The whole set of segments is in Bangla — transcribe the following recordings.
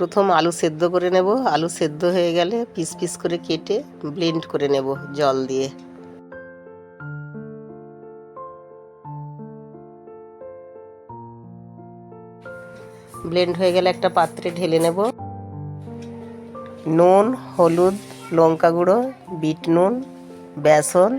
প্রথম আলু সেদ্ধ করে নেব। আলু সেদ্ধ হয়ে গেলে পিস পিস করে কেটে ব্লেন্ড করে নেব জল দিয়ে। ব্লেন্ড হয়ে গেলে একটা পাত্রে ঢেলে নেব। নুন, হলুদ, লঙ্কা গুঁড়ো, বিট নুন, বেসন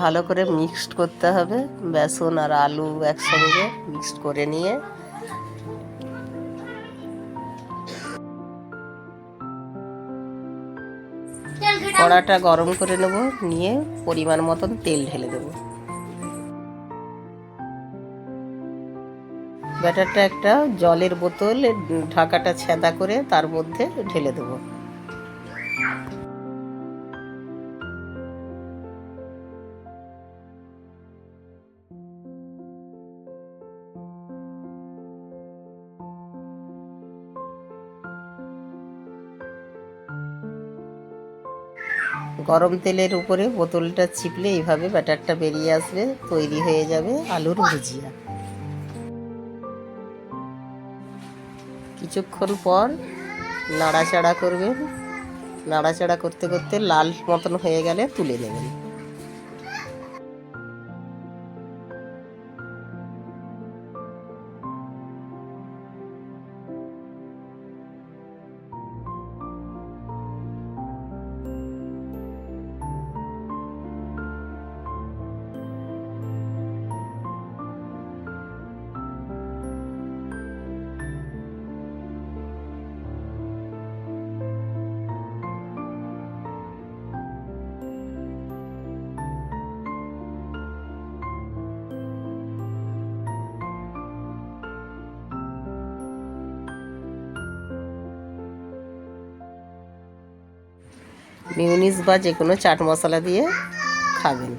ভালো করে মিক্সড করতে হবে, বেসন আর আলু একসঙ্গে মিক্সড করে নিয়ে। কড়াটা গরম করে নেব, নিয়ে পরিমাণ মতন তেল ঢেলে দেব। ব্যাটারটা একটা জলের বোতল ঢাকাটা ছেদা করে তার মধ্যে ঢেলে দেবো। গরম তেলের উপরে বোতলটা ছিপলে এইভাবে ব্যাটারটা বেরিয়ে আসবে, তৈরি হয়ে যাবে আলুর ভুজিয়া। কিছুক্ষণ পর নাড়াচাড়া করবেন। নাড়াচাড়া করতে করতে লাল মতন হয়ে গেলে তুলে নেবেন। মিউনিস বা যে কোনো চাট মশলা দিয়ে খাবেন।